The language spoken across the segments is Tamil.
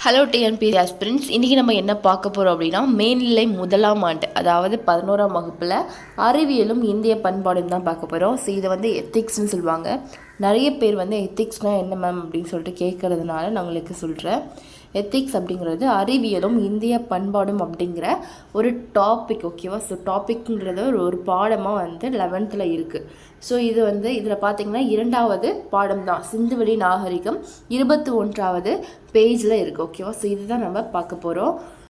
ஹலோ டிஎன்பி ஆஸ்பிரன்ஸ் இன்றைக்கி நம்ம என்ன பார்க்க போகிறோம் அப்படின்னா மேல்நிலை முதலாம் ஆண்டு அதாவது பதினோராம் வகுப்பில் அறிவியலும் இந்திய பண்பாடும் தான் பார்க்க போகிறோம் ஸோ இதை வந்து எத்திக்ஸ்னு சொல்லுவாங்க. நிறைய பேர் வந்து எத்திக்ஸ்னால் என்ன மேம் அப்படின்னு சொல்லிட்டு கேட்குறதுனால நான் உங்களுக்கு சொல்கிறேன் எத்திக்ஸ் அப்படிங்கிறது அறிவியலும் இந்திய பண்பாடும் அப்படிங்கிற ஒரு டாபிக் ஓகேவா ஸோ டாபிக்ங்கிறது ஒரு ஒரு பாடமாக வந்து லெவன்த்தில் இருக்குது ஸோ இது வந்து இதில் பார்த்தீங்கன்னா இரண்டாவது பாடம் தான். சிந்துவெளி நாகரிகம் இருபத்தி ஒன்றாவது பேஜில் இருக்குது ஓகேவா ஸோ இதுதான் நம்ம பார்க்க போகிறோம்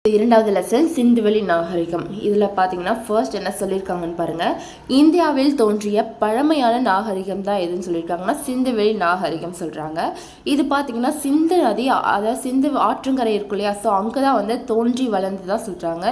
இரண்டாவது லெசன் சிந்துவெளி நாகரிகம். இதில் பார்த்தீங்கன்னா ஃபர்ஸ்ட் என்ன சொல்லியிருக்காங்கன்னு பாருங்கள் இந்தியாவில் தோன்றிய பழமையான நாகரிகம் தான் எதுன்னு சொல்லியிருக்காங்கன்னா சிந்துவெளி நாகரிகம் சொல்கிறாங்க இது பார்த்தீங்கன்னா சிந்து நதி அதாவது சிந்து ஆற்றங்கரை இருக்கு இல்லையா? ஸோ அங்கே தான் வந்து தோன்றி வளர்ந்து தான் சொல்கிறாங்க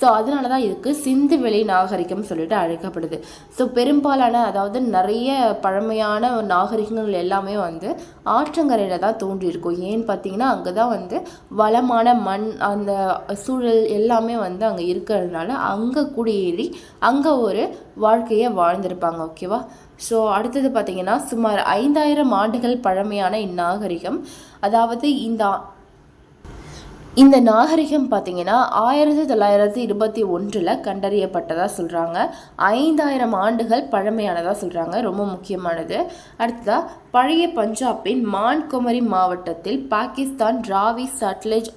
ஸோ அதனால தான் இதுக்கு சிந்துவெளி நாகரிகம் சொல்லிட்டு அழைக்கப்படுது. ஸோ பெரும்பாலான அதாவது நிறைய பழமையான நாகரிகங்கள் எல்லாமே வந்து ஆற்றங்கரையில் தான் தோன்றியிருக்கும். ஏன்னு பார்த்தீங்கன்னா அங்கே தான் வந்து வளமான மண் அந்த சூழல் எல்லாமே வந்து அங்கே இருக்கிறதுனால அங்கே குடியேறி அங்கே ஒரு வாழ்க்கையை வாழ்ந்திருப்பாங்க ஓகேவா ஸோ அடுத்தது பார்த்தீங்கன்னா சுமார் ஐந்தாயிரம் ஆண்டுகள் பழமையான இந்நாகரிகம். அதாவது இந்த இந்த நாகரிகம் பார்த்திங்கன்னா ஆயிரத்தி தொள்ளாயிரத்தி இருபத்தி ஒன்றில் கண்டறியப்பட்டதாக சொல்கிறாங்க ஐந்தாயிரம் ஆண்டுகள் பழமையானதாக சொல்கிறாங்க ரொம்ப முக்கியமானது. அடுத்ததாக பழைய பஞ்சாபின் மான்குமரி மாவட்டத்தில் பாகிஸ்தான் ராவி சட்லேஜ்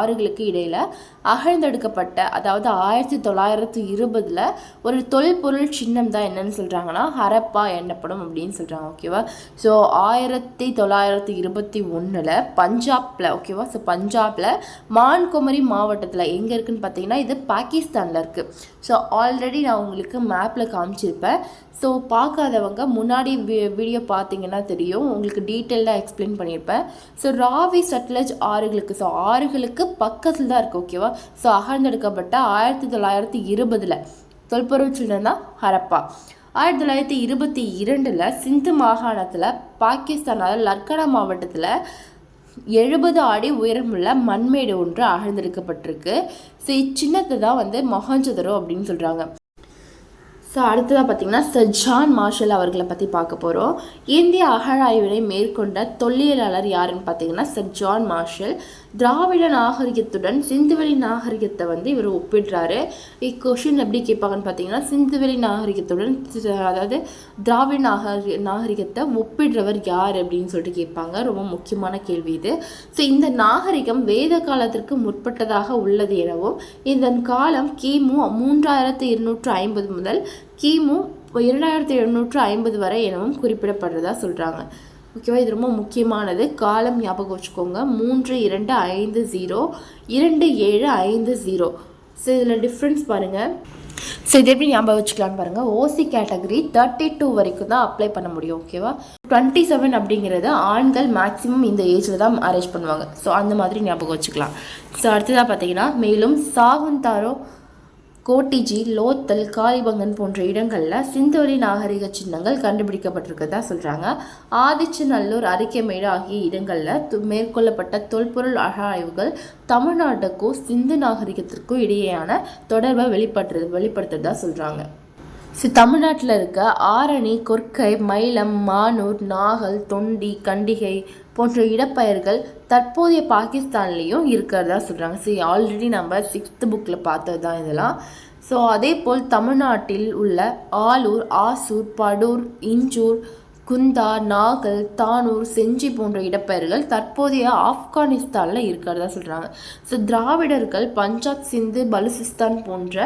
ஆறுகளுக்கு இடையில் அகழ்ந்தெடுக்கப்பட்ட அதாவது ஆயிரத்தி தொள்ளாயிரத்தி இருபதில் ஒரு தொல்பொருள் சின்னம் தான் என்னன்னு சொல்கிறாங்கன்னா ஹரப்பா எண்ணப்படும் அப்படின்னு சொல்கிறாங்க ஓகேவா ஸோ ஆயிரத்தி தொள்ளாயிரத்தி இருபத்தி ஒன்றில் பஞ்சாபில் ஓகேவா ஸோ பஞ்சாபில் மான்குமரி மாவட்டத்தில் எங்கே இருக்குன்னு பார்த்தீங்கன்னா இது பாகிஸ்தானில் இருக்குது ஸோ ஆல்ரெடி நான் உங்களுக்கு மேப்பில் காமிச்சிருப்பேன். ஸோ பார்க்காதவங்க முன்னாடி வீடியோ பார்த்தீங்கன்னா தெரியும். உங்களுக்கு டீட்டெயிலாக எக்ஸ்பிளைன் பண்ணியிருப்பேன். ஸோ ராவி சட்லஜ் ஆறுகளுக்கு ஸோ ஆறுகளுக்கு பக்கத்தில் தான் இருக்குது ஓகேவா ஸோ அகழ்ந்தெடுக்கப்பட்ட ஆயிரத்தி தொள்ளாயிரத்தி இருபதில். தொல்பொருள் சின்னம் ஹரப்பா. ஆயிரத்தி தொள்ளாயிரத்தி இருபத்தி இரண்டில் சிந்து மாகாணத்தில் பாகிஸ்தானால் லர்கனா மாவட்டத்தில் எழுபது அடி உயரமுள்ள மண்மேடு ஒன்று அகழ்ந்தெடுக்கப்பட்டிருக்கு ஸோ இச்சின்னத்தை தான் வந்து மொஹஞ்சதரோ அப்படின்னு சொல்கிறாங்க ஸோ அடுத்ததாக பார்த்தீங்கன்னா சர் ஜான் மார்ஷல் அவர்களை பற்றி பார்க்க போகிறோம் இந்திய அகழாய்வினை மேற்கொண்ட தொல்லியலாளர் யாருன்னு பார்த்தீங்கன்னா சர் ஜான் மார்ஷல் திராவிட நாகரிகத்துடன் சிந்துவெளி நாகரிகத்தை வந்து இவர் ஒப்பிடுறாரு. இக்கொஷின் எப்படி கேட்பாங்கன்னு பார்த்தீங்கன்னா சிந்துவெளி நாகரிகத்துடன் அதாவது திராவிட நாகரி நாகரிகத்தை ஒப்பிடுறவர் யார் அப்படின்னு சொல்லிட்டு கேட்பாங்க. ரொம்ப முக்கியமான கேள்வி இது. ஸோ இந்த நாகரிகம் வேத காலத்திற்கு முற்பட்டதாக உள்ளது எனவும் இதன் காலம் கிமு மூன்றாயிரத்து இருநூற்று ஐம்பது முதல் கிமு இரண்டாயிரத்தி எழுநூற்று ஐம்பது வரை எனவும் குறிப்பிடப்படுறதா சொல்கிறாங்க ஓகேவா? இது ரொம்ப முக்கியமானது. காலம் ஞாபகம் வச்சுக்கோங்க. மூன்று இரண்டு ஐந்து ஜீரோ இரண்டு ஏழு ஐந்து ஜீரோ ஸோ இதில் டிஃப்ரென்ஸ் பாருங்கள் ஸோ இது எப்படி ஞாபகம் வச்சுக்கலான்னு பாருங்கள் ஓசி கேட்டகரி தேர்ட்டி டூ வரைக்கும் தான் அப்ளை பண்ண முடியும் ஓகேவா? டுவெண்ட்டி செவன் அப்படிங்கிறது ஆண்கள் மேக்ஸிமம் இந்த ஏஜில் தான் அரேஞ்ச் பண்ணுவாங்க. ஸோ அந்த மாதிரி ஞாபகம் வச்சுக்கலாம். ஸோ அடுத்ததாக பார்த்தீங்கன்னா மேலும் சாகுந்தாரோ கோட்டிஜி லோத்தல் காளிபங்கன் போன்ற இடங்களில் சிந்தோலி நாகரிக சின்னங்கள் கண்டுபிடிக்கப்பட்டிருக்கதா சொல்கிறாங்க ஆதிச்சநல்லூர் அரிக்கமேடு ஆகிய இடங்களில் மேற்கொள்ளப்பட்ட தொல்பொருள் அகழாய்வுகள் தமிழ்நாட்டுக்கும் சிந்து நாகரிகத்திற்கும் இடையேயான தொடர்பை வெளிப்படுத்து வெளிப்படுத்துறதா சொல்கிறாங்க ஸோ தமிழ்நாட்டில் இருக்க ஆரணி கொற்கை மயிலம் மானூர் நாகல் தொண்டி கண்டிகை போன்ற இடப்பெயர்கள் தற்போதைய பாகிஸ்தான்லேயும் இருக்கிறதா சொல்கிறாங்க ஸோ ஆல்ரெடி நம்ம சிக்ஸ்த்து புக்கில் பார்த்தது தான் இதெல்லாம். ஸோ அதே போல் தமிழ்நாட்டில் உள்ள ஆலூர் ஆசூர் படூர் இஞ்சூர் குந்தா நாகல் தானூர் செஞ்சி போன்ற இடப்பெயர்கள் தற்போதைய ஆப்கானிஸ்தானில் இருக்கிறதா சொல்கிறாங்க ஸோ திராவிடர்கள் பஞ்சாப் சிந்து பலுசிஸ்தான் போன்ற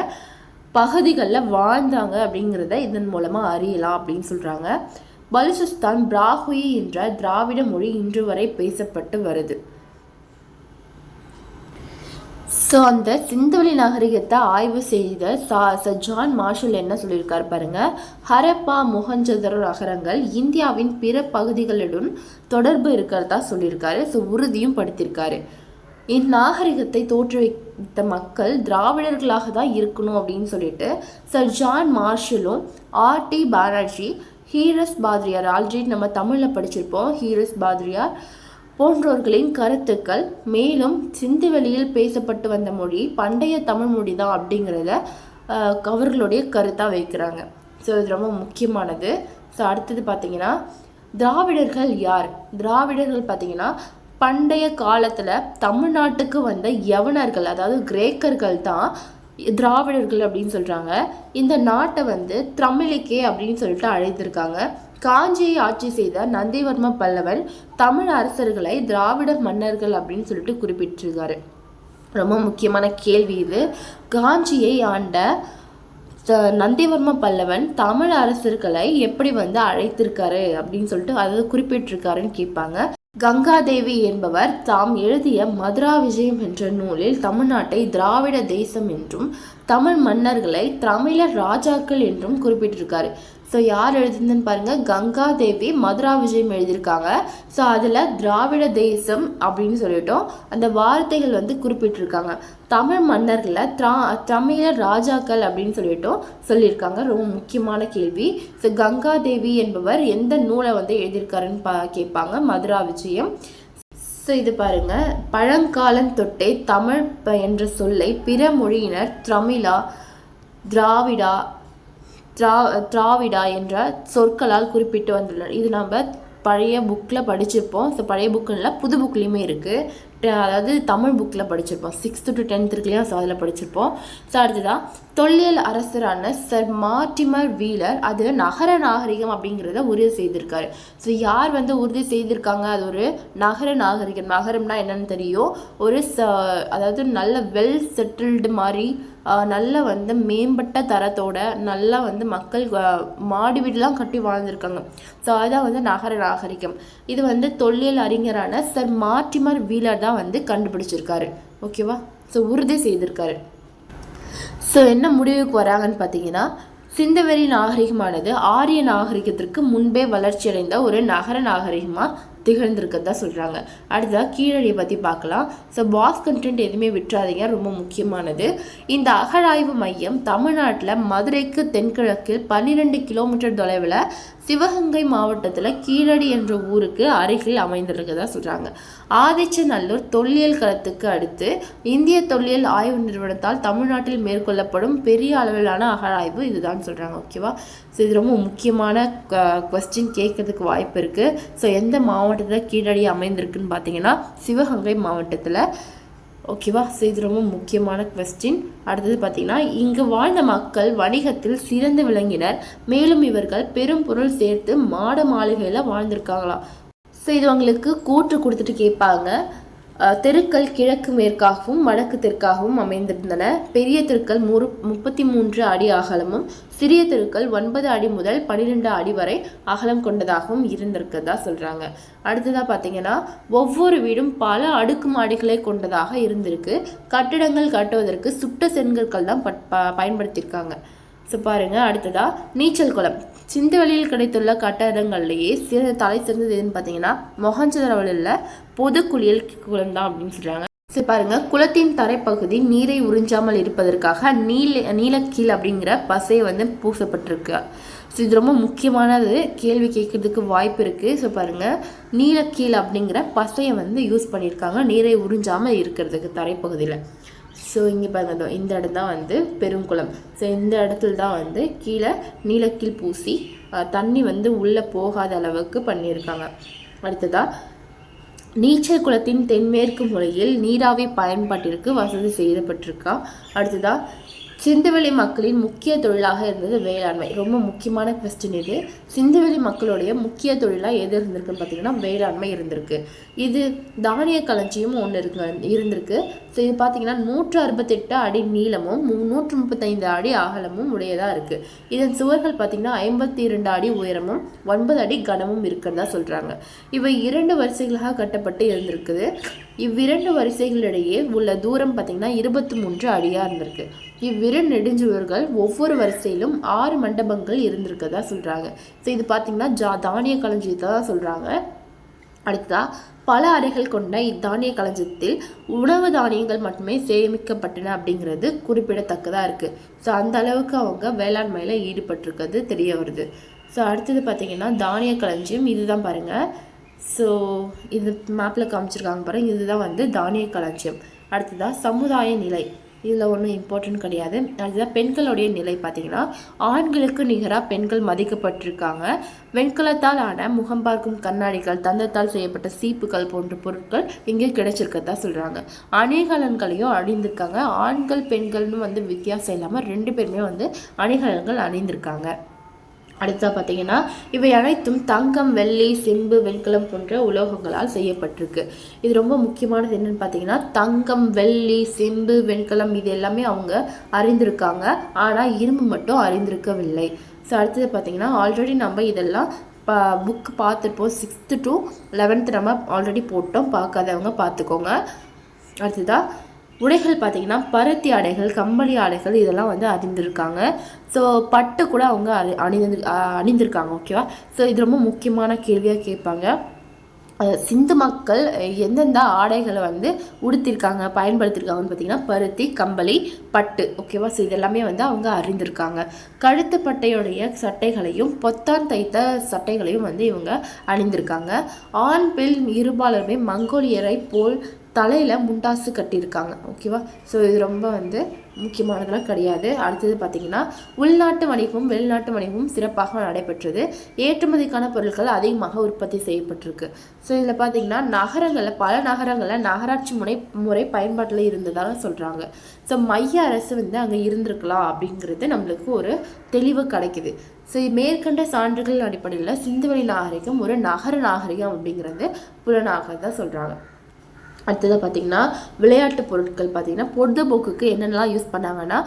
பகுதிகளில் வாழ்ந்தாங்க அப்படிங்கிறத இதன் மூலமாக அறியலாம் அப்படின்னு சொல்கிறாங்க பலுசிஸ்தான் பிராகுயி என்ற திராவிட மொழி இன்று வரை பேசப்பட்டு வருது. ஸோ அந்த சிந்துவெளி நாகரிகத்தை ஆய்வு செய்த சா ஜான் மார்ஷல் என்ன சொல்லியிருக்கார் பாருங்க? ஹரப்பா முகஞ்சதரோ நகரங்கள் இந்தியாவின் பிற பகுதிகளுடன் தொடர்பு இருக்கிறதா சொல்லியிருக்காரு. ஸோ உறுதியும் படுத்தியிருக்காரு இந்நாகரிகத்தை தோற்றுவித்த மக்கள் திராவிடர்களாக தான் இருக்கணும் அப்படின்னு சொல்லிட்டு சர் ஜான் மார்ஷலும் ஆர் டி பானர்ஜி ஹீரஸ் பாத்ரியார் ஆல்ரெடி நம்ம தமிழில் படிச்சிருப்போம். ஹீரஸ் பாத்ரியார் போன்றோர்களின் கருத்துக்கள் மேலும் சிந்துவெளியில் பேசப்பட்டு வந்த மொழி பண்டைய தமிழ் மொழி தான் அப்படிங்கிறத அவர்களுடைய கருத்தாக வைக்கிறாங்க. ஸோ இது ரொம்ப முக்கியமானது. ஸோ அடுத்தது பார்த்தீங்கன்னா திராவிடர்கள் யார்? திராவிடர்கள் பார்த்தீங்கன்னா பண்டைய காலத்தில் தமிழ்நாட்டுக்கு வந்த யவனர்கள் அதாவது கிரேக்கர்கள் தான் திராவிடர்கள் அப்படின்னு சொல்கிறாங்க இந்த நாட்டை வந்து தமிழிக்கே அப்படின்னு சொல்லிட்டு அழைத்திருக்காங்க. காஞ்சியை ஆட்சி செய்த நந்திவர்ம பல்லவன் தமிழ் அரசர்களை திராவிட மன்னர்கள் அப்படின்னு சொல்லிட்டு குறிப்பிட்டிருக்காரு. ரொம்ப முக்கியமான கேள்வி இது. காஞ்சியை ஆண்ட நந்திவர்ம பல்லவன் தமிழ் அரசர்களை எப்படி வந்து அழைத்திருக்காரு அப்படின்னு சொல்லிட்டு அதாவது குறிப்பிட்டிருக்காருன்னு கேட்பாங்க. கங்காதேவி என்பவர் தாம் எழுதிய மதுரா விஜயம் என்ற நூலில் தமிழ்நாட்டை திராவிட தேசம் என்றும் தமிழ் மன்னர்களை தமிழர் ராஜாக்கள் என்றும் குறிப்பிட்டிருக்காரு. ஸோ யார் எழுதுனதுன்னு பாருங்க. கங்காதேவி மதுரா விஜயம் எழுதியிருக்காங்க. ஸோ அதில் திராவிட தேசம் அப்படின்னு சொல்லிட்டோம். அந்த வார்த்தைகள் வந்து குறிப்பிட்டிருக்காங்க. தமிழ் மன்னர்களை திரா தமிழர் ராஜாக்கள் அப்படின்னு சொல்லிட்டும். சொல்லியிருக்காங்க. ரொம்ப முக்கியமான கேள்வி. ஸோ கங்கா தேவி என்பவர் எந்த நூலை வந்து எழுதியிருக்காருன்னு பா கேட்பாங்க. மதுரா விஜயம் ஸோ இது பாருங்கள் பழங்காலம் தொட்டே தமிழ் ப- என்ற சொல்லை பிற மொழியினர் தமிழா திராவிடா திரா திராவிடா என்ற சொற்களால் குறிப்பிட்டு வந்துள்ளனர். இது நம்ம பழைய புக்கில் படிச்சிருப்போம். ஸோ பழைய புக்கில் புது புக்லேயுமே இருக்குது அதாவது தமிழ் புக்கில் படிச்சிருப்போம். சிக்ஸ்த்து டு டென்த் இருக்குல்லையா ஸோ அதில் படிச்சிருப்போம். ஸோ அடுத்ததாக தொல்லியல் அரசரான சர் மார்டிமர் வீலர் அது நகர நாகரிகம் அப்படிங்கிறத உறுதி செய்திருக்காரு. ஸோ யார் வந்து உறுதி செய்திருக்காங்க? அது ஒரு நகர நாகரிகம். நகரம்னா என்னன்னு தெரியும். ஒரு ச அதாவது நல்ல வெல் செட்டில்டு மாதிரி நல்ல வந்து மேம்பட்ட தரத்தோட நல்லா வந்து மக்கள் மாடி வீடுலாம் கட்டி வாழ்ந்திருக்காங்க. ஸோ அதுதான் வந்து நகர நாகரிகம். இது வந்து தொல்லியல் அறிஞரான சர் மார்டிமர் வீலர் தான் வந்து கண்டுபிடிச்சிருக்காரு. ஓகேவா ஸோ உறுதி செய்திருக்காரு. ஸோ என்ன முடிவுக்கு வராங்கன்னு பார்த்தீங்கன்னா சிந்தவெளி நாகரிகமானது ஆரிய நாகரிகத்திற்கு முன்பே வளர்ச்சியடைந்த ஒரு நகர நாகரிகமாக திகழ்ந்திருக்கதா சொல்கிறாங்க அடுத்ததாக கீழடியை பற்றி பார்க்கலாம். ஸோ பாஸ் கண்டென்ட் எதுவுமே விட்டுறாதீங்க ரொம்ப முக்கியமானது. இந்த அகழாய்வு மையம் தமிழ்நாட்டில் மதுரைக்கு தென்கிழக்கில் பன்னிரெண்டு கிலோமீட்டர் தொலைவில் சிவகங்கை மாவட்டத்தில் கீழடி என்ற ஊருக்கு அருகில் அமைந்திருக்கதா சொல்கிறாங்க ஆதிச்சநல்லூர் தொல்லியல் களத்துக்கு அடுத்து இந்திய தொல்லியல் ஆய்வு நிறுவனத்தால் தமிழ்நாட்டில் மேற்கொள்ளப்படும் பெரிய அளவிலான அகழாய்வு இதுதான் சொல்கிறாங்க ஓகேவா ஸோ இது ரொம்ப முக்கியமான கொஸ்டின் கேட்கறதுக்கு வாய்ப்பு இருக்குது ஸோ எந்த மாவட்டத்தில் கீழடி அமைந்திருக்குன்னு பார்த்தீங்கன்னா சிவகங்கை மாவட்டத்தில் ஓகேவா ஸோ இது ரொம்ப முக்கியமான கொஸ்டின் அடுத்தது பார்த்தீங்கன்னா இங்கு வாழ்ந்த மக்கள் வணிகத்தில் சிறந்து விளங்கினர். மேலும் இவர்கள் பெரும் பொருள் சேர்த்து மாட மாளிகையில் வாழ்ந்திருக்காங்களா? ஸோ இது அவங்களுக்கு கூற்று கொடுத்துட்டு கேட்பாங்க. தெருக்கள் கிழக்கு மேற்காகவும் வடக்கு தெற்காகவும் அமைந்திருந்தன. பெரிய தெருக்கள் முறு முப்பத்தி மூன்று அடி அகலமும் சிறிய தெருக்கள் ஒன்பது அடி முதல் பன்னிரெண்டு அடி வரை அகலம் கொண்டதாகவும் இருந்திருக்கிறதா சொல்கிறாங்க அடுத்ததாக பார்த்தீங்கன்னா ஒவ்வொரு வீடும் பல அடுக்கு மாடிகளை கொண்டதாக இருந்திருக்கு. கட்டிடங்கள் கட்டுவதற்கு சுட்ட செங்கற்கள் தான் பட்- ப- பயன்படுத்தியிருக்காங்க. ஸோ பாருங்கள் அடுத்ததாக நீச்சல் குளம். சிந்துவெளியில் கிடைத்துள்ள கட்டடங்கள்லேயே சிறந்த தலை சிறந்தது எதுன்னு பார்த்தீங்கன்னா மொஹஞ்சதரவில் பொது குளியல் குளம் தான் அப்படின்னு சொல்கிறாங்க சரி பாருங்க. குளத்தின் தரைப்பகுதி நீரை உறிஞ்சாமல் இருப்பதற்காக நீல நீலக்கீழ் அப்படிங்கிற பசை வந்து பூசப்பட்டிருக்கு. ஸோ இது ரொம்ப முக்கியமானது. கேள்வி கேட்கறதுக்கு வாய்ப்பு இருக்குது ஸோ பாருங்கள் நீலக்கீழ் அப்படிங்கிற பசையை வந்து யூஸ் பண்ணியிருக்காங்க. நீரை உறிஞ்சாமல் இருக்கிறதுக்கு தரைப்பகுதியில். ஸோ இங்கே பாருங்க. இந்த இடம் தான் வந்து பெருங்குளம். ஸோ இந்த இடத்துல தான் வந்து கீழே நீலக்கீழ் பூசி தண்ணி வந்து உள்ளே போகாத அளவுக்கு பண்ணியிருக்காங்க. அடுத்ததாக நீச்சல் குளத்தின் தென்மேற்கு முறையில் நீராவி பயன்பாட்டிற்கு வசதி செய்யப்பட்டிருக்கா? அடுத்ததாக சிந்துவெளி மக்களின் முக்கிய தொழிலாக இருந்தது வேளாண்மை. ரொம்ப முக்கியமான கொஸ்டின் இது. சிந்துவெளி மக்களுடைய முக்கிய தொழிலாக எது இருந்திருக்குன்னு பார்த்தீங்கன்னா வேளாண்மை இருந்திருக்கு. இது தானிய களஞ்சியம் ஒன்று இருக்கு இருந்திருக்கு. ஸோ இது பார்த்தீங்கன்னா நூற்று அறுபத்தெட்டு அடி நீளமும் நூற்று முப்பத்தைந்து அடி அகலமும் உடையதாக இருக்குது இதன் சுவர்கள் பார்த்தீங்கன்னா ஐம்பத்தி இரண்டு அடி உயரமும் ஒன்பது அடி கனமும் இருக்கிறதா சொல்கிறாங்க இவை இரண்டு வரிசைகளாக கட்டப்பட்டு இருந்திருக்குது. இவ்விரண்டு வரிசைகளிடையே உள்ள தூரம் பார்த்தீங்கன்னா இருபத்தி மூன்று அடியாக இருந்திருக்கு. இவ்விரு நெடுஞ்சுவர்கள் ஒவ்வொரு வரிசையிலும் ஆறு மண்டபங்கள் இருந்திருக்கதா சொல்கிறாங்க ஸோ இது பார்த்திங்கன்னா ஜா தானிய களஞ்சியத்தை தான் சொல்கிறாங்க அடுத்ததாக பல அறைகள் கொண்ட இத்தானிய களஞ்சியத்தில் உணவு தானியங்கள் மட்டுமே சேமிக்கப்பட்டன அப்படிங்கிறது குறிப்பிடத்தக்கதாக இருக்குது ஸோ அந்த அளவுக்கு அவங்க வேளாண்மையில் ஈடுபட்டிருக்கிறது தெரிய வருது. ஸோ அடுத்தது பார்த்திங்கன்னா தானிய களஞ்சியம் இதுதான் பாருங்கள் ஸோ இது மேப்பில் காமிச்சிருக்காங்க பாருங்கள் இதுதான் வந்து தானிய களஞ்சியம். அடுத்ததாக சமுதாய நிலை. இதில் ஒன்றும் இம்பார்ட்டன்ட் கிடையாது. அதுதான் பெண்களுடைய நிலை பார்த்தீங்கன்னா ஆண்களுக்கு நிகராக பெண்கள் மதிக்கப்பட்டிருக்காங்க. வெண்கலத்தால் ஆன முகம் பார்க்கும் கண்ணாடிகள் தந்தத்தால் செய்யப்பட்ட சீப்புகள் போன்ற பொருட்கள் இங்கே கிடைச்சிருக்கதா சொல்கிறாங்க அணிகலன்களையும் அணிந்திருக்காங்க. ஆண்கள் பெண்கள்னு வந்து வித்தியாசம் இல்லாமல் ரெண்டு பேருமே வந்து அணிகலன்கள் அணிந்திருக்காங்க. அடுத்ததாக பார்த்தீங்கன்னா இவை அனைத்தும் தங்கம் வெள்ளி செம்பு வெண்கலம் போன்ற உலோகங்களால் செய்யப்பட்டிருக்கு. இது ரொம்ப முக்கியமானது என்னென்னு பார்த்தீங்கன்னா தங்கம் வெள்ளி செம்பு வெண்கலம் இது எல்லாமே அவங்க அறிந்திருக்காங்க. ஆனால் இரும்பு மட்டும் அறிந்திருக்கவில்லை. ஸோ அடுத்தது பார்த்தீங்கன்னா ஆல்ரெடி நம்ம இதெல்லாம் பா புக் பார்த்துருப்போம். சிக்ஸ்த்து டு லெவன்த்து நம்ம ஆல்ரெடி போட்டோம். பார்க்காதவங்க பார்த்துக்கோங்க. அடுத்ததாக உடைகள் பார்த்திங்கன்னா பருத்தி ஆடைகள் கம்பளி ஆடைகள் இதெல்லாம் வந்து அறிந்திருக்காங்க ஸோ பட்டு கூட அவங்க அணி அணிந்து அணிந்திருக்காங்க ஓகேவா ஸோ இது ரொம்ப முக்கியமான கேள்வியாக கேட்பாங்க. சிந்து மக்கள் எந்தெந்த ஆடைகளை வந்து உடுத்திருக்காங்க பயன்படுத்தியிருக்காங்கன்னு பார்த்தீங்கன்னா பருத்தி கம்பளி பட்டு ஓகேவா ஸோ இதெல்லாமே வந்து அவங்க அறிந்திருக்காங்க. கழுத்து பட்டையுடைய சட்டைகளையும் பொத்தான் தைத்த சட்டைகளையும் வந்து இவங்க அணிந்திருக்காங்க. ஆண் பெண் இருபாலருமே மங்கோலியரை போல் தலையில் முண்டாசு கட்டியிருக்காங்க ஓகேவா ஸோ இது ரொம்ப வந்து முக்கியமானதெல்லாம் கிடையாது. அடுத்தது பார்த்தீங்கன்னா உள்நாட்டு வணிகமும் வெளிநாட்டு வணிகமும் சிறப்பாக நடைபெற்றது. ஏற்றுமதிக்கான பொருட்கள் அதிகமாக உற்பத்தி செய்யப்பட்டிருக்கு. ஸோ இதில் பார்த்தீங்கன்னா நகரங்களில் பல நகரங்களில் நகராட்சி முனை முறை பயன்பாட்டில் இருந்ததாக சொல்கிறாங்க ஸோ மைய அரசு வந்து அங்கே இருந்திருக்கலாம் அப்படிங்கிறது நம்மளுக்கு ஒரு தெளிவு கிடைக்குது. ஸோ மேற்கண்ட சான்றுகள் அடிப்படையில் சிந்துவெளி நாகரிகம் ஒரு நகர நாகரிகம் அப்படிங்கிறது புலனாகிறதா சொல்கிறாங்க அடுத்ததாக பார்த்தீங்கன்னா விளையாட்டு பொருட்கள் பார்த்தீங்கன்னா பொழுதுபோக்குக்கு என்னென்னலாம் யூஸ் பண்ணாங்கன்னா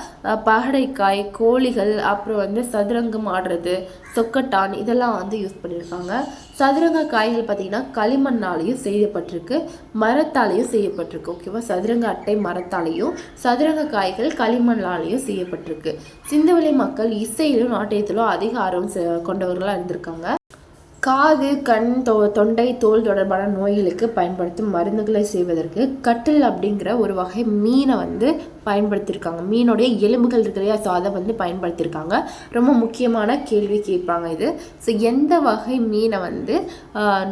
பகடைக்காய் கோழிகள் அப்புறம் வந்து சதுரங்கம் ஆடுறது சொக்கட்டான் இதெல்லாம் வந்து யூஸ் பண்ணியிருக்காங்க. சதுரங்க காய்கள் பார்த்தீங்கன்னா களிமண்ணாலையும் செய்யப்பட்டிருக்கு மரத்தாலையும் செய்யப்பட்டிருக்கு ஓகேவா சதுரங்க அட்டை மரத்தாலையும் சதுரங்க காய்கள் களிமண்ணாலையும் செய்யப்பட்டிருக்கு. சிந்துவெளி மக்கள் இசையிலும் நாட்டியத்திலும் அதிக ஆர்வம் செ- கொண்டவர்களாக இருந்திருக்காங்க. காது கண் தொ தொண்டை தோல் தொடர்பான நோய்களுக்கு பயன்படுத்தும் மருந்துகளை செய்வதற்கு கட்டில் அப்படிங்கிற ஒரு வகை மீனை வந்து பயன்படுத்தியிருக்காங்க மீனுடைய எலும்புகள் இருக்கு இல்லையா? ஸோ அதை வந்து பயன்படுத்தியிருக்காங்க ரொம்ப முக்கியமான கேள்வி கேட்பாங்க இது. ஸோ எந்த வகை மீனை வந்து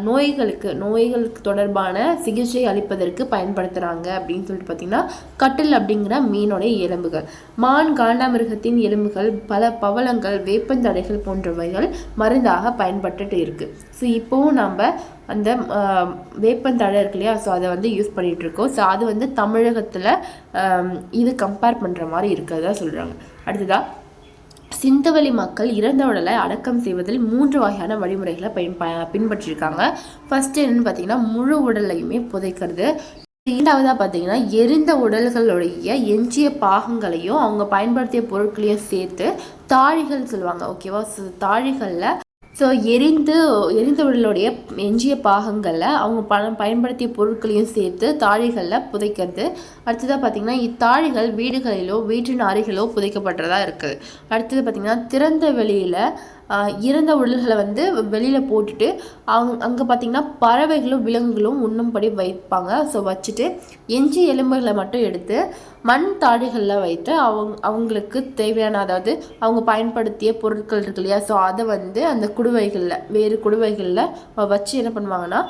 நோய்களுக்கு நோய்களுக்கு தொடர்பான சிகிச்சை அளிப்பதற்கு பயன்படுத்துகிறாங்க அப்படின்னு சொல்லிட்டு பார்த்தீங்கன்னா கட்டில் அப்படிங்கிற மீனுடைய எலும்புகள். மான் காண்டாமிருகத்தின் எலும்புகள் பல பவளங்கள் வேப்பந்தடைகள் போன்றவைகள் மருந்தாக பயன்பட்டுட்டு இருக்கு. ஸோ இப்போவும் நம்ம அந்த வேப்பந்தழை இருக்கு இல்லையா? ஸோ அதை வந்து யூஸ் பண்ணிகிட்ருக்கோம் இருக்கோம். ஸோ அது வந்து தமிழகத்தில் இது கம்பேர் பண்ணுற மாதிரி இருக்கிறதா சொல்கிறாங்க அடுத்ததாக சிந்தவெளி மக்கள் இறந்த உடலை அடக்கம் செய்வதில் மூன்று வகையான வழிமுறைகளை பயன் ப- பின்பற்றியிருக்காங்க ஃபஸ்ட்டு என்னன்னு பார்த்தீங்கன்னா முழு உடலையுமே புதைக்கிறது. இரண்டாவதாக பார்த்தீங்கன்னா எரிந்த உடல்களுடைய எஞ்சிய பாகங்களையும் அவங்க பயன்படுத்திய பொருட்களையும் சேர்த்து தாழிகள் சொல்லுவாங்க. ஓகேவா ஸோ தாழிகளில் ஸோ எரிந்து எரிந்தவர்களுடைய எஞ்சிய பாகங்களில் அவங்க பணம் பயன்படுத்திய பொருட்களையும் சேர்த்து தாழிகளில் புதைக்கிறது. அடுத்ததாக பார்த்தீங்கன்னா இத்தாழிகள் வீடுகளிலோ வீட்டின் அருகிலோ புதைக்கப்பட்டதாக இருக்குது. அடுத்தது பார்த்திங்கன்னா திறந்த வெளியில் இறந்த உடல்களை வந்து வெளியில் போட்டுட்டு அங் அங்கே பார்த்தீங்கன்னா பறவைகளும் விலங்குகளும் உண்ணும்படி வைப்பாங்க. ஸோ வச்சுட்டு எஞ்சி எலும்புகளை மட்டும் எடுத்து மண் தாழிகளில் வைத்து அவங்க அவங்களுக்கு தேவையான அதாவது அவங்க பயன்படுத்திய பொருட்கள் இருக்கு இல்லையா? ஸோ அதை வந்து அந்த குடுவைகளில் வேறு குடுவைகளில் வச்சு என்ன பண்ணுவாங்கன்னா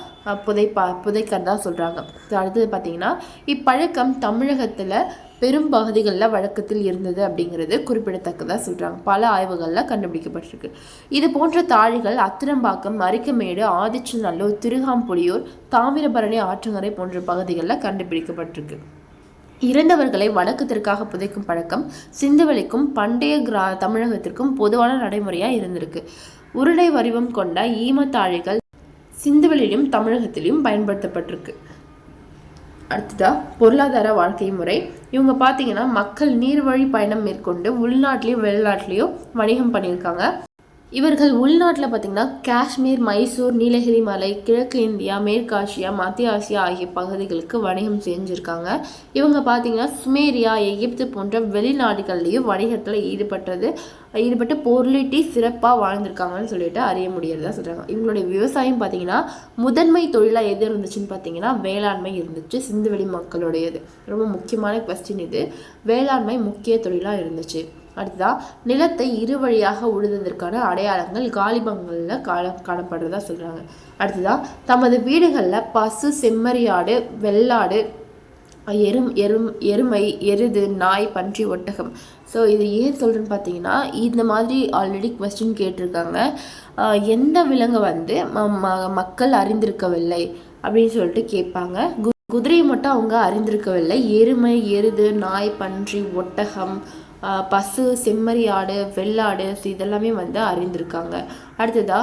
புதைப்பா புதைக்கிறதா சொல்கிறாங்க அடுத்தது பார்த்தீங்கன்னா இப்பழக்கம் தமிழகத்தில் பெரும் பகுதிகளில் வழக்கத்தில் இருந்தது அப்படிங்கிறது குறிப்பிடத்தக்கதாக சொல்கிறாங்க பல ஆய்வுகளில் கண்டுபிடிக்கப்பட்டிருக்கு. இது போன்ற தாழிகள் அத்திரம்பாக்கம் அரிக்கமேடு ஆதிச்சநல்லூர் திருகாம்புலியூர் தாமிரபரணி ஆற்றங்கரை போன்ற பகுதிகளில் கண்டுபிடிக்கப்பட்டிருக்கு. இறந்தவர்களை வழக்கத்திற்காக புதைக்கும் பழக்கம் சிந்துவெளிக்கும் பண்டைய கிரா தமிழகத்திற்கும் பொதுவான நடைமுறையாக இருந்திருக்கு. உருளை வடிவம் கொண்ட ஈமத்தாழிகள் சிந்துவெளியிலும் தமிழகத்திலும் பயன்படுத்தப்பட்டிருக்கு. அடுத்ததாக பொருளாதார வாழ்க்கை முறை. இவங்க பார்த்தீங்கன்னா மக்கள் நீர்வழி பயணம் மேற்கொண்டு உள்நாட்டிலையும் வெளிநாட்டிலையும் வணிகம் பண்ணியிருக்காங்க. இவர்கள் உள்நாட்டில் பார்த்திங்கன்னா காஷ்மீர் மைசூர் நீலகிரி மலை கிழக்கு இந்தியா மேற்கு ஆசியா மத்திய ஆசியா ஆகிய பகுதிகளுக்கு வணிகம் செஞ்சுருக்காங்க. இவங்க பார்த்தீங்கன்னா சுமேரியா எகிப்து போன்ற வெளிநாடுகள்லேயும் வணிகத்தில் ஈடுபட்டது. ஈடுபட்டு பொருளீட்டி சிறப்பாக வாழ்ந்திருக்காங்கன்னு சொல்லிட்டு அறிய முடியறதா சொல்கிறாங்க இவங்களுடைய விவசாயம் பார்த்திங்கன்னா முதன்மை தொழிலாக எது இருந்துச்சுன்னு பார்த்தீங்கன்னா வேளாண்மை இருந்துச்சு சிந்துவெளி மக்களுடையது. ரொம்ப முக்கியமான கொஸ்டின் இது. வேளாண்மை முக்கிய தொழிலாக இருந்துச்சு. அடுத்ததாக நிலத்தை இரு வழியாக உழுததற்கான அடையாளங்கள் காலிபங்களில் காண காணப்படுறதா சொல்கிறாங்க அடுத்ததாக தமது வீடுகளில் பசு செம்மறியாடு வெள்ளாடு எரும் எரும் எருமை எருது நாய் பன்றி ஒட்டகம். ஸோ இது ஏன் சொல்கிறேன்னு பார்த்தீங்கன்னா இந்த மாதிரி ஆல்ரெடி கொஸ்டின் கேட்டிருக்காங்க. எந்த விலங்கு வந்து ம- ம- மக்கள் அறிந்திருக்கவில்லை அப்படின்னு சொல்லிட்டு கேட்பாங்க. கு குதிரையை மட்டும் அவங்க அறிந்திருக்கவில்லை. எருமை எருது நாய் பன்றி ஒட்டகம் பசு செம்மறி ஆடு வெள்ளாடு ஸோ இதெல்லாமே வந்து அறிந்திருக்காங்க. அடுத்ததா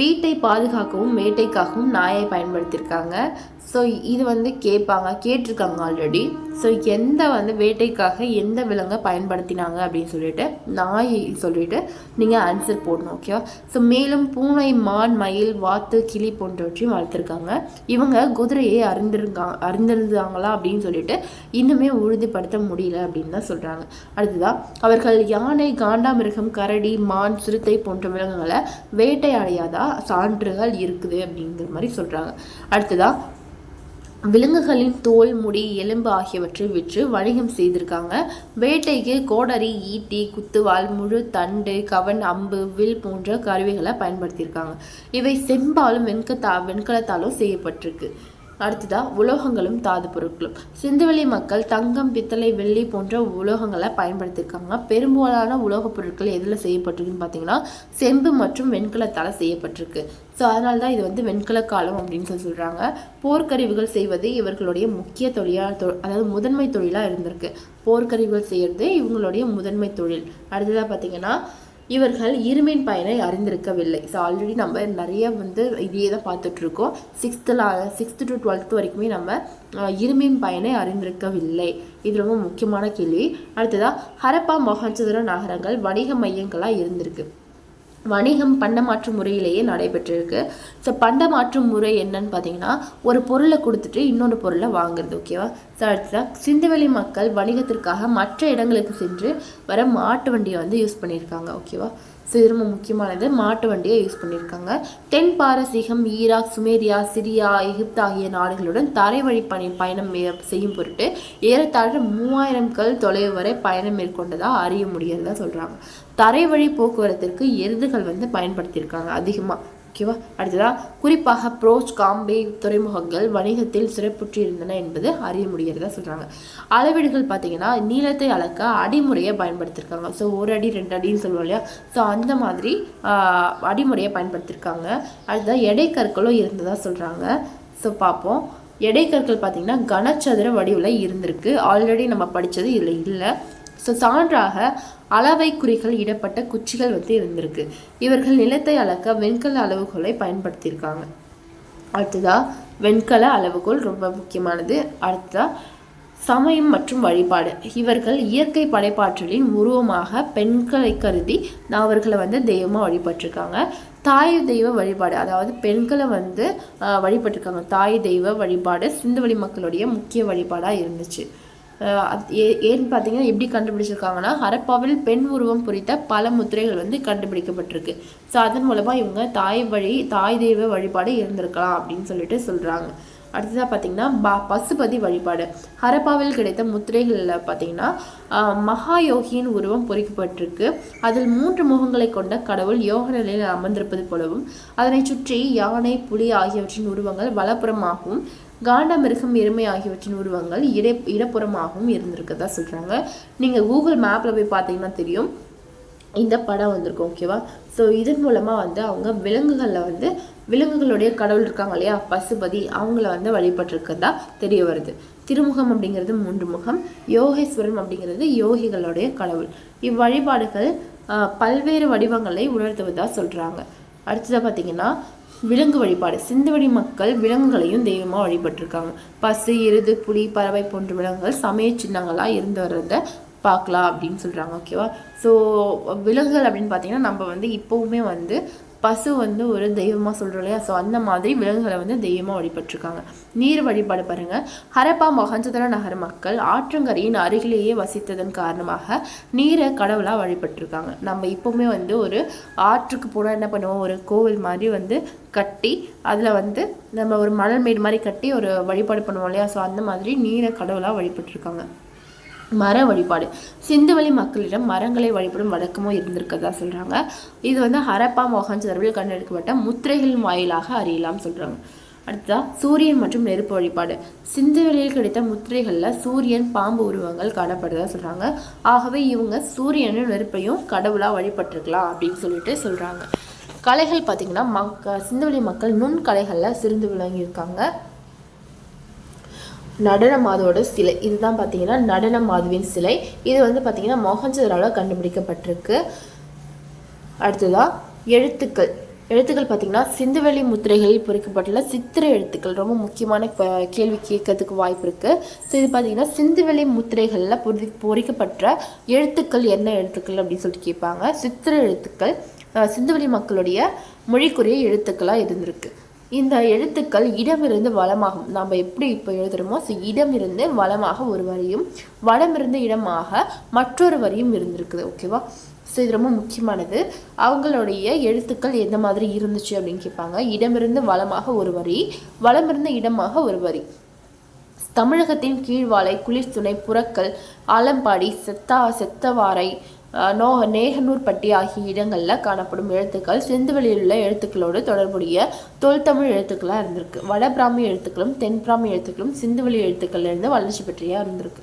வீட்டை பாதுகாக்கவும் வேட்டைக்காகவும் நாயை பயன்படுத்தியிருக்காங்க. ஸோ இது வந்து கேட்பாங்க கேட்டிருக்காங்க ஆல்ரெடி ஸோ எந்த வந்து வேட்டைக்காக எந்த விலங்கை பயன்படுத்தினாங்க அப்படின்னு சொல்லிட்டு நாயை சொல்லிட்டு நீங்கள் ஆன்சர் போடணும் ஓகேவா ஸோ மேலும் பூனை மான் மயில் வாத்து கிளி போன்றவற்றையும் வளர்த்துருக்காங்க. இவங்க குதிரையை அறிந்திருக்காங்க அறிந்திருந்தாங்களா அப்படின்னு சொல்லிட்டு இன்னுமே உறுதிப்படுத்த முடியல அப்படின்னு தான் சொல்கிறாங்க அடுத்ததா அவர்கள் யானை காண்டாமிருகம் கரடி மான் சிறுத்தை போன்ற விலங்குகளை வேட்டையாடையாதா? சான்றுகள் இருக்குது அப்படிங்கிற மாதிரி சொல்கிறாங்க அடுத்ததாக விலங்குகளின் தோல் முடி எலும்பு ஆகியவற்றை விற்று வணிகம் செய்திருக்காங்க. வேட்டைக்கு கோடரி ஈட்டி குத்துவால் முழு தண்டு கவன் அம்பு வில் போன்ற கருவிகளை பயன்படுத்தியிருக்காங்க. இவை செம்பாலும் வெண்கத்தா வெண்கலத்தாலும் செய்யப்பட்டிருக்கு. அடுத்ததா உலோகங்களும் தாது பொருட்களும். சிந்துவெளி மக்கள் தங்கம் பித்தளை வெள்ளி போன்ற உலோகங்களை பயன்படுத்தியிருக்காங்க. பெரும்பாலான உலோகப் பொருட்கள் எதில் செய்யப்பட்டிருக்குன்னு பார்த்தீங்கன்னா செம்பு மற்றும் வெண்கலத்தால் செய்யப்பட்டிருக்கு. ஸோ அதனால தான் இது வந்து வெண்கல காலம் அப்படின்னு சொல்லி சொல்கிறாங்க போர்க்கருவிகள் செய்வது இவர்களுடைய முக்கிய தொழிலாக தொ அதாவது முதன்மை தொழிலாக இருந்திருக்கு. போர்க்கருவிகள் செய்கிறது இவங்களுடைய முதன்மை தொழில். அடுத்ததாக பார்த்தீங்கன்னா இவர்கள் இருமையின் பயனை அறிந்திருக்கவில்லை. ஸோ ஆல்ரெடி நம்ம நிறைய வந்து இதையே தான் பார்த்துட்ருக்கோம். சிக்ஸ்த்தில் சிக்ஸ்த்து டு டுவெல்த் வரைக்குமே நம்ம இருமையின் பயனை அறிந்திருக்கவில்லை. இது ரொம்ப முக்கியமான கேள்வி. அடுத்ததாக ஹரப்பா மொஹஞ்சதுர நகரங்கள் வணிக மையங்களாக இருந்திருக்கு. வணிகம் பண்டமாற்று முறையிலேயே நடைபெற்றிருக்கு. ஸோ பண்டமாற்று முறை என்னன்னு பார்த்தீங்கன்னா ஒரு பொருளை கொடுத்துட்டு இன்னொரு பொருளை வாங்குறது ஓகேவா ஸோ அடுத்ததாக சிந்துவெளி மக்கள் வணிகத்திற்காக மற்ற இடங்களுக்கு சென்று வர மாட்டு வண்டியை வந்து யூஸ் பண்ணியிருக்காங்க ஓகேவா ஸோ இது ரொம்ப முக்கியமானது. மாட்டு வண்டியை யூஸ் பண்ணியிருக்காங்க. தென் பாரசீகம் ஈராக் சுமேரியா சிரியா எகிப்து ஆகிய நாடுகளுடன் தரைவழி பணி பயணம் செய்யும் பொருட்டு ஏறத்தாழ மூவாயிரம் கல் தொலைவு வரை பயணம் மேற்கொண்டதாக அறிய முடியறதா சொல்கிறாங்க தரை வழி போக்குவரத்திற்கு எருதுகள் வந்து பயன்படுத்தியிருக்காங்க அதிகமாக ஓகேவா? அடுத்ததாக குறிப்பாக ப்ரோச் காம்பே துறைமுகங்கள் வணிகத்தில் சிறப்புற்று இருந்தன என்பது அறிய முடிகிறதா சொல்கிறாங்க அளவீடுகள் பார்த்தீங்கன்னா நீளத்தை அளக்க அடிமுறையை பயன்படுத்தியிருக்காங்க. ஸோ ஒரு அடி ரெண்டு அடின்னு சொல்லுவோம் இல்லையா? ஸோ அந்த மாதிரி அடிமுறையை பயன்படுத்தியிருக்காங்க. அடுத்ததாக எடை கற்களும் இருந்ததாக சொல்கிறாங்க ஸோ பார்ப்போம். எடைக்கற்கள் பார்த்தீங்கன்னா கனச்சதுர வடிவில் இருந்திருக்கு. ஆல்ரெடி நம்ம படித்தது இதில் இல்லை. ஸோ சான்றாக அளவை குறிகள் இடப்பட்ட குச்சிகள் வந்து இருந்திருக்கு. இவர்கள் நிலத்தை அளக்க வெண்கல அளவுகோலை பயன்படுத்தியிருக்காங்க. அடுத்ததா வெண்கல அளவுகோல் ரொம்ப முக்கியமானது. அடுத்ததா சமயம் மற்றும் வழிபாடு. இவர்கள் இயற்கை படைப்பாற்றலின் உருவமாக பெண்களை கருதி அவர்களை வந்து தெய்வமாக வழிபட்டிருக்காங்க. தாய் தெய்வ வழிபாடு அதாவது பெண்களை வந்து வழிபட்டிருக்காங்க. தாய் தெய்வ வழிபாடு சிந்துவெளி மக்களுடைய முக்கிய வழிபாடாக இருந்துச்சு. ஏன்னு பார்த்தீங்கன்னா எப்படி கண்டுபிடிச்சிருக்காங்கன்னா ஹரப்பாவில் பெண் உருவம் பொறித்த பல முத்திரைகள் வந்து கண்டுபிடிக்கப்பட்டிருக்கு. ஸோ அதன் மூலமாக இவங்க தாய் வழி தாய் தெய்வ வழிபாடு இருந்திருக்கலாம் அப்படின்னு சொல்லிட்டு சொல்கிறாங்க அடுத்ததாக பார்த்தீங்கன்னா ப பசுபதி வழிபாடு. ஹரப்பாவில் கிடைத்த முத்திரைகளில் பார்த்தீங்கன்னா மகாயோகியின் உருவம் பொறிக்கப்பட்டிருக்கு. அதில் மூன்று முகங்களை கொண்ட கடவுள் யோக நிலையில் அமர்ந்திருப்பது போலவும் அதனைச் சுற்றி யானை புலி ஆகியவற்றின் உருவங்கள் வலப்புறமாகவும் காண்டமிருகம் எருமை ஆகியவற்றின் உருவங்கள் இடை இடப்புறமாகவும் இருந்திருக்கதா சொல்கிறாங்க நீங்கள் கூகுள் மேப்பில் போய் பார்த்தீங்கன்னா தெரியும். இந்த படம் வந்திருக்கும் ஓகேவா ஸோ இதன் மூலமாக வந்து அவங்க விலங்குகளில் வந்து விலங்குகளுடைய கடவுள் இருக்காங்க இல்லையா? பசுபதி அவங்கள வந்து வழிபட்டிருக்கதா தெரிய வருது. திருமுகம் அப்படிங்கிறது மூன்று முகம் யோகேஸ்வரன் அப்படிங்கிறது யோகிகளுடைய கடவுள். இவ்வழிபாடுகள் ஆஹ், பல்வேறு வடிவங்களை உணர்த்துவதா சொல்கிறாங்க அடுத்ததாக பார்த்தீங்கன்னா விலங்கு வழிபாடு. சிந்துவெளி மக்கள் விலங்குகளையும் தெய்வமாக வழிபட்டிருக்காங்க. பசு எருது புலி பறவை போன்ற விலங்குகள் சமய சின்னங்களாக இருந்து வர்றத பார்க்கலாம் அப்படின்னு சொல்கிறாங்க ஓகேவா ஸோ விலங்குகள் அப்படின்னு பார்த்தீங்கன்னா நம்ம வந்து இப்போவுமே வந்து பசு வந்து ஒரு தெய்வமாக சொல்கிறோம் இல்லையா? ஸோ அந்த மாதிரி விலங்குகளை வந்து தெய்வமாக வழிபட்டிருக்காங்க. நீர் வழிபாடு பாருங்கள் ஹரப்பா மொஹஞ்சதர நகர மக்கள் ஆற்றங்கரையின் அருகிலேயே வசித்ததன் காரணமாக நீரை கடவுளாக வழிபட்டிருக்காங்க. நம்ம இப்போவுமே வந்து ஒரு ஆற்றுக்கு போனால் என்ன பண்ணுவோம்? ஒரு கோவில் மாதிரி வந்து கட்டி அதில் வந்து நம்ம ஒரு மணல் மேடு மாதிரி கட்டி ஒரு வழிபாடு பண்ணுவோம் இல்லையா? ஸோ அந்த மாதிரி நீரை கடவுளாக வழிபட்டிருக்காங்க. மர வழிபாடு. சிந்துவெளி மக்களிடம் மரங்களை வழிபடும் வழக்கமும் இருந்திருக்கதா சொல்கிறாங்க இது வந்து ஹரப்பா மொஹஞ்சதரவில் கண்டெடுக்கப்பட்ட முத்திரைகளின் வாயிலாக அறியலாம் சொல்கிறாங்க அடுத்ததா சூரியன் மற்றும் நெருப்பு வழிபாடு. சிந்துவெளியில் கிடைத்த முத்திரைகளில் சூரியன் பாம்பு உருவங்கள் காணப்படுறதா சொல்கிறாங்க ஆகவே இவங்க சூரியனும் நெருப்பையும் கடவுளாக வழிபட்டிருக்கலாம் அப்படின்னு சொல்லிட்டு சொல்கிறாங்க கலைகள் பார்த்திங்கன்னா மக்க சிந்துவெளி மக்கள் நுண் கலைகளில் சிறந்து விளங்கியிருக்காங்க. நடன மாதோட சிலை. இதுதான் பார்த்தீங்கன்னா நடன மாதுவின் சிலை. இது வந்து பார்த்தீங்கன்னா மொஹஞ்சதாரோல கண்டுபிடிக்கப்பட்டிருக்கு. அடுத்ததாக எழுத்துக்கள். எழுத்துக்கள் பார்த்தீங்கன்னா சிந்துவெளி முத்திரைகளில் பொறிக்கப்பட்டுள்ள சித்திர எழுத்துக்கள். ரொம்ப முக்கியமான கேள்வி கேட்கறதுக்கு வாய்ப்பு இருக்குது ஸோ இது பார்த்தீங்கன்னா சிந்துவெளி முத்திரைகளில் பொறி பொறிக்கப்பட்ட எழுத்துக்கள் என்ன எழுத்துக்கள் அப்படின்னு சொல்லிட்டு கேட்பாங்க. சித்திர எழுத்துக்கள் சிந்துவெளி மக்களுடைய மொழிக்குரிய எழுத்துக்களாக இருந்திருக்கு. இந்த எழுத்துக்கள் இடமிருந்து வளமாகும். நம்ம எப்படி இப்போ எழுதுறோமோ ஸோ இடமிருந்து வளமாக ஒரு வரியும் வளமிருந்து இடமாக மற்றொரு வரியும் இருந்திருக்குது. ஓகேவா ஸோ இது ரொம்ப முக்கியமானது. அவங்களுடைய எழுத்துக்கள் எந்த மாதிரி இருந்துச்சு அப்படின்னு கேட்பாங்க இடமிருந்து வளமாக ஒரு வரி வளமிருந்து இடமாக ஒரு வரி. தமிழகத்தின் கீழ்வாலை குளிர்துணை புறக்கல் ஆலம்பாடி செத்தா செத்தவாரை நோ நேகனூர்பட்டி ஆகிய இடங்களில் காணப்படும் எழுத்துக்கள் செந்துவெளியில் உள்ள எழுத்துக்களோடு தொடர்புடைய தொல்தமிழ் எழுத்துக்களாக இருந்திருக்கு. வடபிராமி எழுத்துக்களும் தென் பிராமி எழுத்துக்களும் சிந்துவெளி எழுத்துக்கள்ல இருந்து வளர்ச்சி பெற்றியாக இருந்திருக்கு.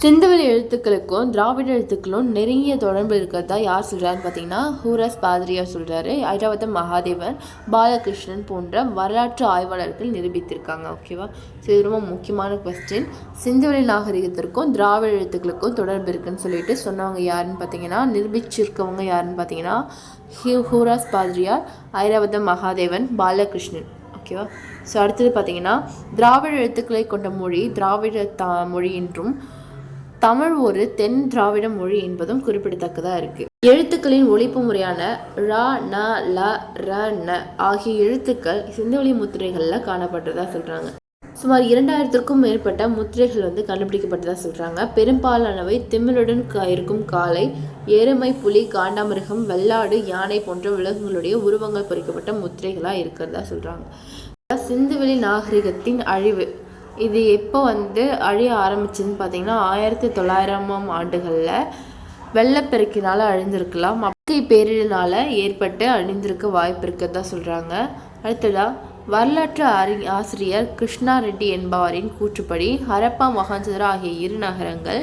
சிந்துவெளி எழுத்துக்களுக்கும் திராவிட எழுத்துக்களும் நெருங்கிய தொடர்பு இருக்கிறதா யார் சொல்கிறான்னு பார்த்தீங்கன்னா ஹூரஸ் பாதிரியார் சொல்கிறாரு ஐராவத மகாதேவன் பாலகிருஷ்ணன் போன்ற வரலாற்று ஆய்வாளர்கள் நிரூபித்திருக்காங்க ஓகேவா ஸோ இது ரொம்ப முக்கியமான கொஸ்டின் சிந்துவெளி நாகரிகத்திற்கும் திராவிட எழுத்துக்களுக்கும் தொடர்பு இருக்குன்னு சொல்லிட்டு சொன்னவங்க யாருன்னு பார்த்தீங்கன்னா நிரூபிச்சிருக்கவங்க யாருன்னு பார்த்தீங்கன்னா ஹி- ஹூராஸ் பாதிரியார் ஐராவத மகாதேவன் பாலகிருஷ்ணன் ஓகேவா ஸோ அடுத்தது பார்த்தீங்கன்னா திராவிட எழுத்துக்களை கொண்ட மொழி திராவிட தா மொழி என்றும் தமிழ் ஒரு தென் திராவிட மொழி என்பதும் குறிப்பிடத்தக்கதாக இருக்கு. எழுத்துக்களின் ஒழிப்பு முறையான ர ந ல ர ந ஆகிய எழுத்துக்கள் சிந்துவெளி முத்திரைகளில் காணப்பட்டதா சொல்றாங்க. சுமார் இரண்டாயிரத்திற்கும் மேற்பட்ட முத்திரைகள் வந்து கண்டுபிடிக்கப்பட்டதா சொல்றாங்க. பெரும்பாலானவை திமிழுடன் இருக்கும் காளை எருமை புலி காண்டாமிருகம் வெள்ளாடு யானை போன்ற விலங்குகளுடைய உருவங்கள் பொறிக்கப்பட்ட முத்திரைகளாக இருக்கிறதா சொல்றாங்க. சிந்துவெளி நாகரிகத்தின் அழிவு இது எப்போ வந்து அழிய ஆரம்பிச்சுன்னு பார்த்தீங்கன்னா ஆயிரத்தி தொள்ளாயிரமாம் ஆண்டுகளில் வெள்ளப்பெருக்கினால் அழிந்திருக்கலாம். மக்கை பேரிடனால ஏற்பட்டு அழிந்திருக்க வாய்ப்பு இருக்கிறதா சொல்கிறாங்க அடுத்ததாக வரலாற்று அறி ஆசிரியர் கிருஷ்ணா ரெட்டி என்பவரின் கூற்றுப்படி ஹரப்பா மகாஞ்சதரா ஆகிய இரு நகரங்கள்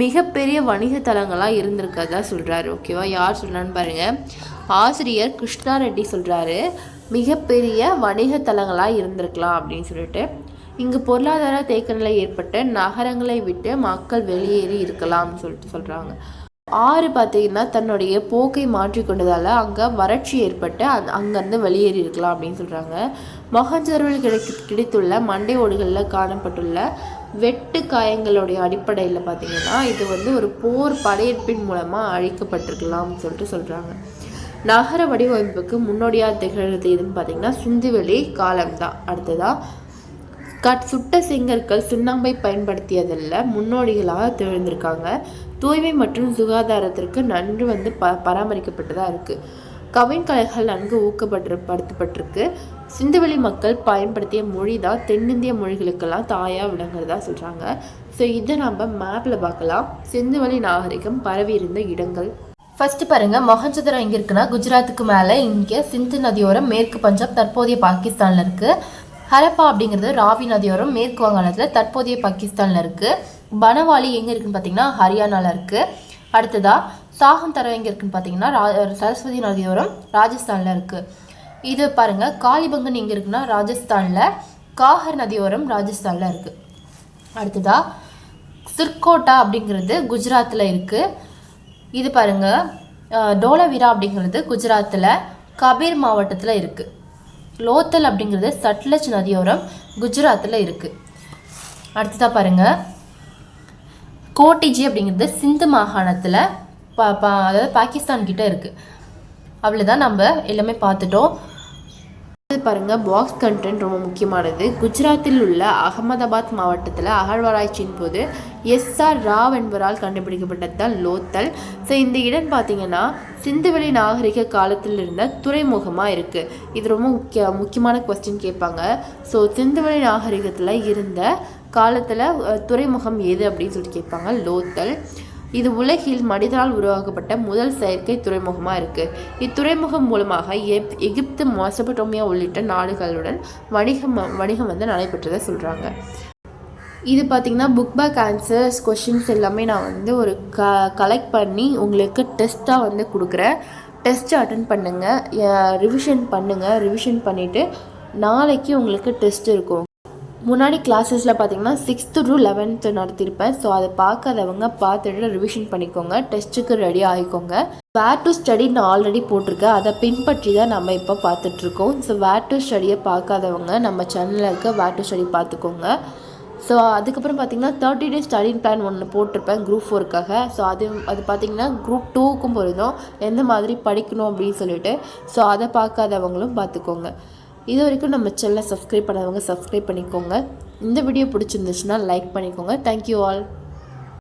மிகப்பெரிய வணிக தலங்களாக இருந்திருக்கிறதா சொல்கிறாரு ஓகேவா? யார் சொல்கிறான்னு பாருங்கள் ஆசிரியர் கிருஷ்ணா ரெட்டி சொல்கிறாரு மிகப்பெரிய வணிக தலங்களாக இருந்திருக்கலாம் அப்படின்னு சொல்லிட்டு. இங்கு பொருளாதார தேக்கநிலை ஏற்பட்ட நகரங்களை விட்டு மக்கள் வெளியேறி இருக்கலாம்னு சொல்லிட்டு சொல்கிறாங்க ஆறு பார்த்தீங்கன்னா தன்னுடைய போக்கை மாற்றிக்கொண்டதால அங்கே வறட்சி ஏற்பட்டு அந் அங்கேருந்து வெளியேறி இருக்கலாம் அப்படின்னு சொல்கிறாங்க மொஹஞ்சரோவில் கிடை கிடைத்துள்ள மண்டை ஓடுகளில் காணப்பட்டுள்ள வெட்டு காயங்களுடைய அடிப்படையில் பார்த்தீங்கன்னா இது வந்து ஒரு போர் படையெடுப்பின் மூலமாக அழிக்கப்பட்டிருக்கலாம்னு சொல்லிட்டு சொல்கிறாங்க நகர வடிவமைப்புக்கு முன்னோடியாக திகழ்கிறது எதுன்னு பார்த்தீங்கன்னா சிந்துவெளி காலம்தான். அடுத்ததாக கட் சுட்ட செங்கற்கள் சுண்ணாம்பை பயன்படுத்தியதில் முன்னோடிகளாக திகழ்ந்திருக்காங்க. தூய்மை மற்றும் சுகாதாரத்திற்கு நன்கு வந்து ப பராமரிக்கப்பட்டதாக இருக்குது கவின் கலைகள் நன்கு ஊக்கப்பட்டு படுத்தப்பட்டிருக்கு சிந்துவெளி மக்கள் பயன்படுத்திய மொழி தான் தென்னிந்திய மொழிகளுக்கெல்லாம் தாயாக விளங்குறதா சொல்கிறாங்க ஸோ இதை நம்ம மேப்பில் பார்க்கலாம். சிந்துவெளி நாகரிகம் பரவி இருந்த இடங்கள். ஃபர்ஸ்ட் பாருங்க மொஹஞ்சதரோ எங்கே இருக்குன்னா குஜராத்துக்கு மேலே. இங்கே சிந்து நதியோரம் மேற்கு பஞ்சாப் தற்போதைய பாகிஸ்தானில் இருக்கு. ஹரப்பா அப்படிங்கிறது ராவி நதியோரம் மேற்கு வங்காளத்தில் தற்போதைய பாகிஸ்தானில் இருக்குது பனவாலி எங்கே இருக்குன்னு ஹரியானாவில் இருக்குது அடுத்ததாக சாகம் தரம் எங்கே இருக்குன்னு பார்த்தீங்கன்னா ரா- சரஸ்வதி நதியோரம் ராஜஸ்தானில் இருக்குது இது பாருங்க காளிபங்கன் எங்கே இருக்குன்னா ராஜஸ்தானில் காஹர் நதியோரம் ராஜஸ்தானில் இருக்குது அடுத்ததாக சிர்கோட்டா அப்படிங்கிறது குஜராத்தில் இருக்குது இது பாருங்க டோலவிரா அப்படிங்கிறது குஜராத்தில் கபீர் மாவட்டத்தில் இருக்குது லோத்தல் அப்படிங்கிறது சட்லஜ் நதியோரம் குஜராத்தில் இருக்குது அடுத்ததாக பாருங்க. கோட்டிஜி அப்படிங்கிறது சிந்து மாகாணத்தில் பா பா அதாவது பாகிஸ்தான் கிட்ட இருக்குது அவ்வளோதான் நம்ம எல்லாமே பார்த்துட்டோம். அடுத்து பாருங்கள் பாக்ஸ் கண்டென்ட் ரொம்ப முக்கியமானது. குஜராத்தில் உள்ள அகமதாபாத் மாவட்டத்தில் அகழ்வாராய்ச்சியின் போது எஸ்ஆர் ராவ் என்பவரால் கண்டுபிடிக்கப்பட்டது தான் லோத்தல். ஸோ இந்த இடம் பார்த்தீங்கன்னா சிந்துவெளி நாகரிக காலத்தில் இருந்த துறைமுகமாக இருக்குது இது ரொம்ப முக்கிய முக்கியமான கொஸ்டின் கேட்பாங்க. ஸோ சிந்துவெளி நாகரிகத்தில் இருந்த காலத்தில் துறைமுகம் எது அப்படின்னு சொல்லிட்டு கேட்பாங்க லோத்தல். இது உலகில் மனிதனால் உருவாக்கப்பட்ட முதல் செயற்கை துறைமுகமாக இருக்குது இத்துறைமுகம் மூலமாக எப் எகிப்து மாசபட்டோமியா உள்ளிட்ட நாடுகளுடன் வணிகம் வணிகம் வந்து நடைபெற்றதை சொல்கிறாங்க இது பார்த்திங்கன்னா புக் பேக் ஆன்சர்ஸ் கொஷின்ஸ் எல்லாமே நான் வந்து ஒரு க கலெக்ட் பண்ணி உங்களுக்கு டெஸ்ட்டாக வந்து கொடுக்குறேன். டெஸ்ட்டு அட்டன் பண்ணுங்கள் ரிவிஷன் பண்ணுங்கள் ரிவிஷன் பண்ணிவிட்டு நாளைக்கு உங்களுக்கு டெஸ்ட் இருக்கும். முன்னாடி கிளாஸஸில் பார்த்தீங்கன்னா சிக்ஸ்த்து டு லெவன்த்து நடத்தியிருப்பேன் ஸோ அதை பார்க்காதவங்க பார்த்துட்டு ரிவிஷன் பண்ணிக்கோங்க. டெஸ்ட்டுக்கு ரெடி ஆகிக்கோங்க. வேர் டு ஸ்டடி நான் ஆல்ரெடி போட்டிருக்கேன். அதை பின்பற்றி தான் நம்ம இப்போ பார்த்துட்ருக்கோம். ஸோ வேர் டு ஸ்டடியை பார்க்காதவங்க நம்ம சேனலில் இருக்க வேர் டு ஸ்டடி பார்த்துக்கோங்க. ஸோ அதுக்கப்புறம் பார்த்தீங்கன்னா தேர்ட்டி டேஸ் ஸ்டடி பிளான் ஒன்று போட்டிருப்பேன் குரூப் ஃபோருக்காக ஸோ அது அது பார்த்தீங்கன்னா குரூப் டூக்கும் பொழுதும் எந்த மாதிரி படிக்கணும் அப்படின்னு சொல்லிட்டு. ஸோ அதை பார்க்காதவங்களும் பார்த்துக்கோங்க. இது வரைக்கும் நம்ம சேனலை சப்ஸ்கிரைப் பண்ணாதவங்க சப்ஸ்கிரைப் பண்ணிக்கோங்க. இந்த வீடியோ பிடிச்சிருந்துச்சுன்னா லைக் பண்ணிக்கோங்க. Thank you all